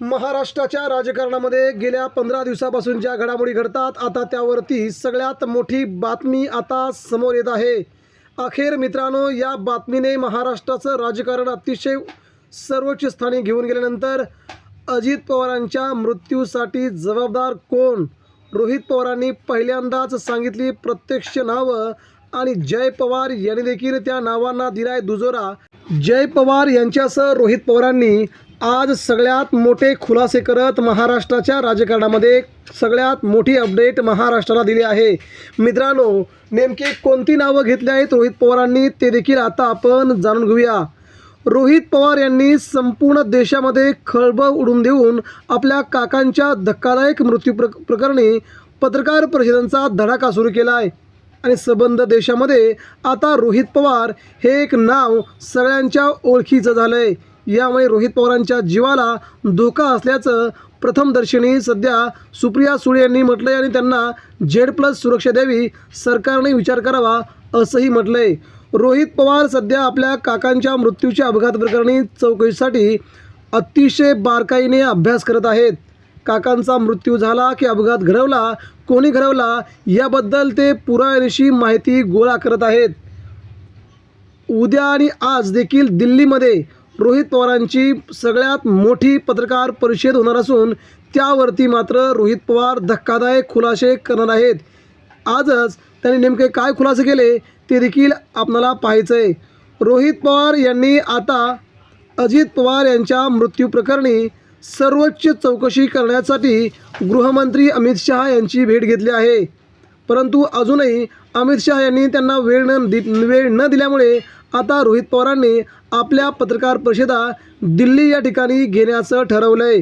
महाराष्ट्राच्या राजकारणामध्ये गेल्या पंधरा दिवसापासून ज्या घडामोडी घडतात आता त्यावरती सगळ्यात मोठी बातमी आता समोर येत आहे. अखेर मित्रांनो या बातमीने महाराष्ट्राचं राजकारण अतिशय सर्वोच्च स्थानी घेऊन गेल्यानंतर अजित पवारांच्या मृत्यूसाठी जबाबदार कोण? रोहित पवारांनी पहिल्यांदाच सांगितली प्रत्यक्ष नावं आणि जय पवार यांनी देखील त्या नावांना दिलाय दुजोरा. जय पवार यांच्यासह रोहित पवारांनी आज सगळ्यात मोठे खुलासे करत महाराष्ट्राच्या राजकारणामध्ये सगळ्यात मोठी अपडेट महाराष्ट्राला दिली आहे. मित्रांनो नेमके कोणती नावं घेतली आहेत रोहित पवारांनी ते देखील आता आपण जाणून घेऊया. रोहित पवार यांनी संपूर्ण देशामध्ये खळबळ उडून देऊन आपल्या काकांच्या धक्कादायक मृत्यू प्र प्रकरणी पत्रकार परिषदांचा धडाका सुरू केला आहे आणि सबंध देशामध्ये आता रोहित पवार हे एक नाव सगळ्यांच्या ओळखीचं झालं आहे यामुळे रोहित पवारांच्या जीवाला धोका असल्याचं प्रथमदर्शनी सध्या सुप्रिया सुळे यांनी म्हटलं आहे आणि त्यांना झेड प्लस सुरक्षा द्यावी सरकारने विचार करावा असंही म्हटलं आहे रोहित पवार सध्या आपल्या काकांच्या मृत्यूच्या अपघात प्रकरणी चौकशीसाठी अतिशय बारकाईने अभ्यास करत आहेत. काकांचा मृत्यू झाला की अपघात घडवला कोणी घडवला याबद्दल ते पुराव्यानिशी माहिती गोळा करत आहेत. उद्या आणि आज देखील दिल्लीमध्ये रोहित पवारांची सगळ्यात मोठी पत्रकार परिषद होणार असून त्यावरती मात्र रोहित पवार धक्कादायक खुलासे करणार आहेत. आजच त्यांनी नेमके काय खुलासे केले ते देखील आपणाला पाहायचं आहे रोहित पवार यांनी आता अजित पवार यांच्या मृत्यूप्रकरणी सर्वोच्च चौकशी करण्यासाठी गृहमंत्री अमित शहा यांची भेट घेतली आहे. परंतु अजूनही अमित शहा यांनी त्यांना वेळ न दि वेळ न दिल्यामुळे आता रोहित पवारांनी आपल्या पत्रकार परिषदा दिल्ली या ठिकाणी घेण्याचं ठरवलं आहे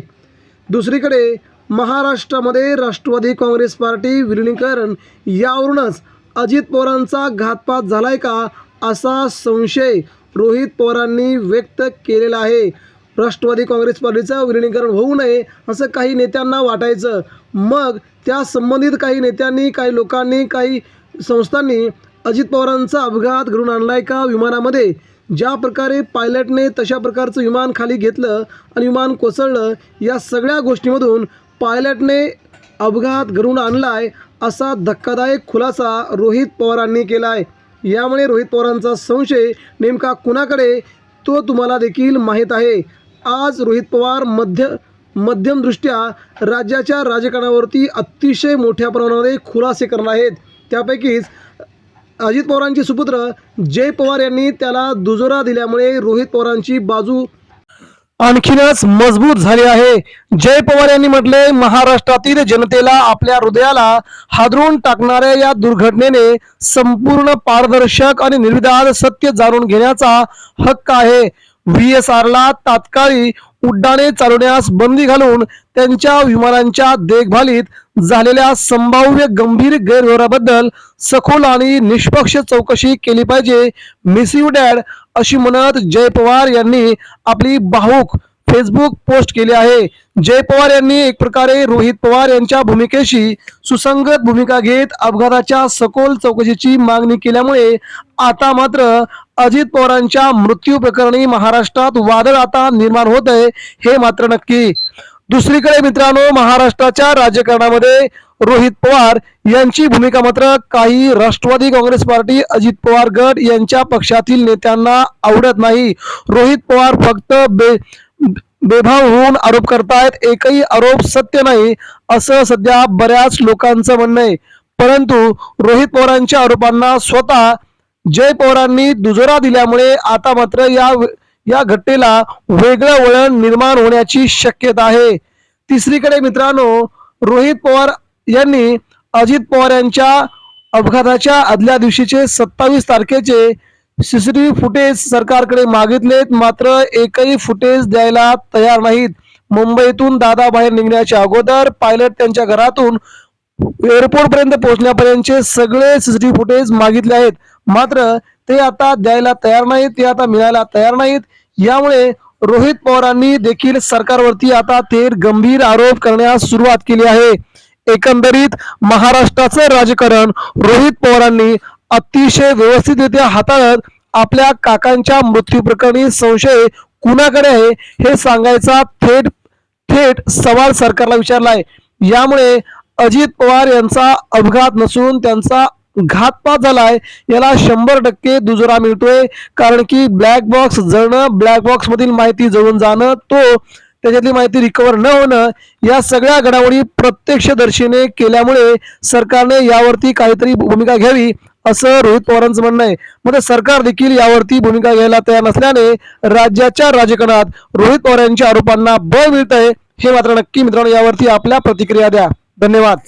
दुसरीकडे महाराष्ट्रामध्ये राष्ट्रवादी काँग्रेस पार्टी विलिनीकरण यावरूनच अजित पवारांचा घातपात झालाय का असा संशय रोहित पवारांनी व्यक्त केलेला आहे. राष्ट्रवादी काँग्रेस पार्टीचं विलिनीकरण होऊ नये असं काही नेत्यांना वाटायचं. मग त्या संबंधित काही नेत्यांनी काही लोकांनी काही संस्थांनी अजित पवारांचा अपघात घडून आणलाय का विमानामध्ये? ज्या प्रकारे पायलटने तशा प्रकारचं विमान खाली घेतलं आणि विमान कोसळलं या सगळ्या गोष्टीमधून पायलटने अपघात घडून आणलाय असा धक्कादायक खुलासा रोहित पवारांनी केला आहे यामुळे रोहित पवारांचा संशय नेमका कुणाकडे तो तुम्हाला देखील माहीत आहे. आज रोहित पवार मध्य मध्यमदृष्ट्या राज्याच्या राजकारणावरती अतिशय मोठ्या प्रमाणामध्ये खुलासे करणार आहेत. त्यापैकीच अजित पवारांचे सुपुत्र जय पवार यांनी त्याला दुजोरा दिल्यामुळे रोहित पवारांची बाजू आणखीनच मजबूत झाली आहे. जय पवार यांनी म्हटले महाराष्ट्रातील जनतेला आपल्या हृदयाला हादरून टाकणाऱ्या या दुर्घटनेने संपूर्ण पारदर्शक आणि निर्विधान सत्य जाणून घेण्याचा हक्क आहे. व्ही एस आरला तात्काळी उड्डाणे चालवण्यास बंदी घालून त्यांच्या विमानांच्या देखभालीत झालेल्या संभाव्य गंभीर गैरव्यवहाराबद्दल सखोल आणि निष्पक्ष चौकशी केली पाहिजे. मिस यू डॅड अशी म्हणत जय पवार यांनी आपली भाऊक फेसबुक पोस्ट केली आहे. जय पवार यांनी एक प्रकारे रोहित पवार यांच्या भूमिकेशी सुसंगत भूमिका घेत अपघाताच्या सखोल चौकशीची मागणी केल्यामुळे आता मात्र अजित पवारांच्या मृत्यू प्रकरणी महाराष्ट्रात वादळ आता निर्माण होत आहे हे मात्र नक्की. दुसरीकडे मित्रांनो महाराष्ट्राच्या राजकारणामध्ये रोहित पवार यांची भूमिका मात्र काही राष्ट्रवादी काँग्रेस पार्टी अजित पवार गट यांच्या पक्षातील नेत्यांना आवडत नाही. रोहित पवार फक्त बे बेभाव होऊन आरोप करतायत. एकही आरोप सत्य नाही असं सध्या बऱ्याच लोकांचं म्हणणं आहे. परंतु रोहित पवारांच्या आरोपांना स्वतः जय पवारांनी दुजोरा दिल्यामुळे आता मात्र या या घटनेला वेगळं वळण निर्माण होण्याची शक्यता आहे. तिसरीकडे मित्रांनो रोहित पवार यांनी अजित पवार यांच्या अपघाताच्या आदल्या दिवशीचे सत्तावीस तारखेचे सीसीटीव्ही फुटेज सरकारकडे मागितलेत. मात्र एकही फुटेज द्यायला तयार नाहीत. मुंबईतून दादा बाहेर निघण्याच्या अगोदर पायलट त्यांच्या घरातून एअरपोर्ट पर्यंत पोहोचण्यापर्यंतचे सगळे सीसीटीव्ही फुटेज मागितले आहेत. मात्र ते आता द्यायला तयार नाहीत ते आता मिळायला तयार नाहीत. यामुळे रोहित पवारांनी देखील सरकारवरती आता थेट गंभीर आरोप करण्यास सुरुवात केली आहे. एकंदरीत महाराष्ट्राचं राजकारण रोहित पवारांनी अतिशय व्यवस्थितरित्या हाताळत आपल्या काकांच्या मृत्यू प्रकरणी संशय कुणाकडे आहे हे सांगायचा थेट थेट सवाल सरकारला विचारलाय. यामुळे अजित पवार यांचा अपघात नसून त्यांचा घातपात झालाय. याला शंभर टक्के दुजोरा मिळतोय. कारण की ब्लॅक बॉक्स जळणं ब्लॅक बॉक्स मधील माहिती जळून जाणं तो त्याच्यातली माहिती रिकवर न होणं या सगळ्या घडामोडी प्रत्यक्षदर्शीने केल्यामुळे सरकारने यावरती काहीतरी भूमिका घ्यावी असं रोहित पवारांचं म्हणणं आहे. मग सरकार देखील यावरती भूमिका घ्यायला तयार नसल्याने राज्याच्या राजकारणात रोहित पवार यांच्या आरोपांना बळ मिळत आहे हे मात्र नक्की मित्रांनो यावरती आपल्या प्रतिक्रिया द्या. धन्यवाद.